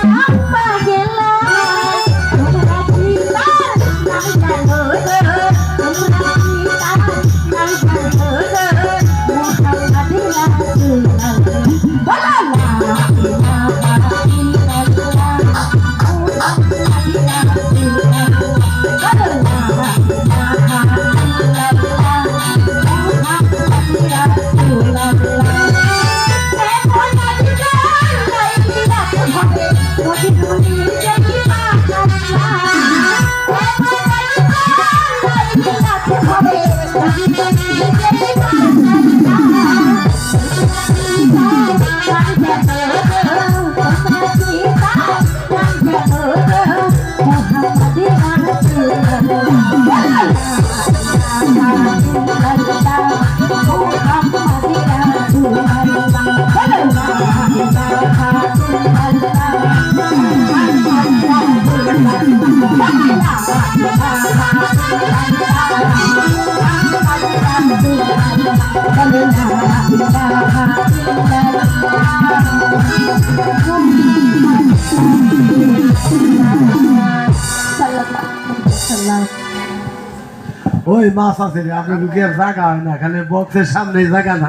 Oh. Thank you. ওই মাছ আছে আপনার জায়গা হয় না খালি বক্সের সামনে জায়গা না।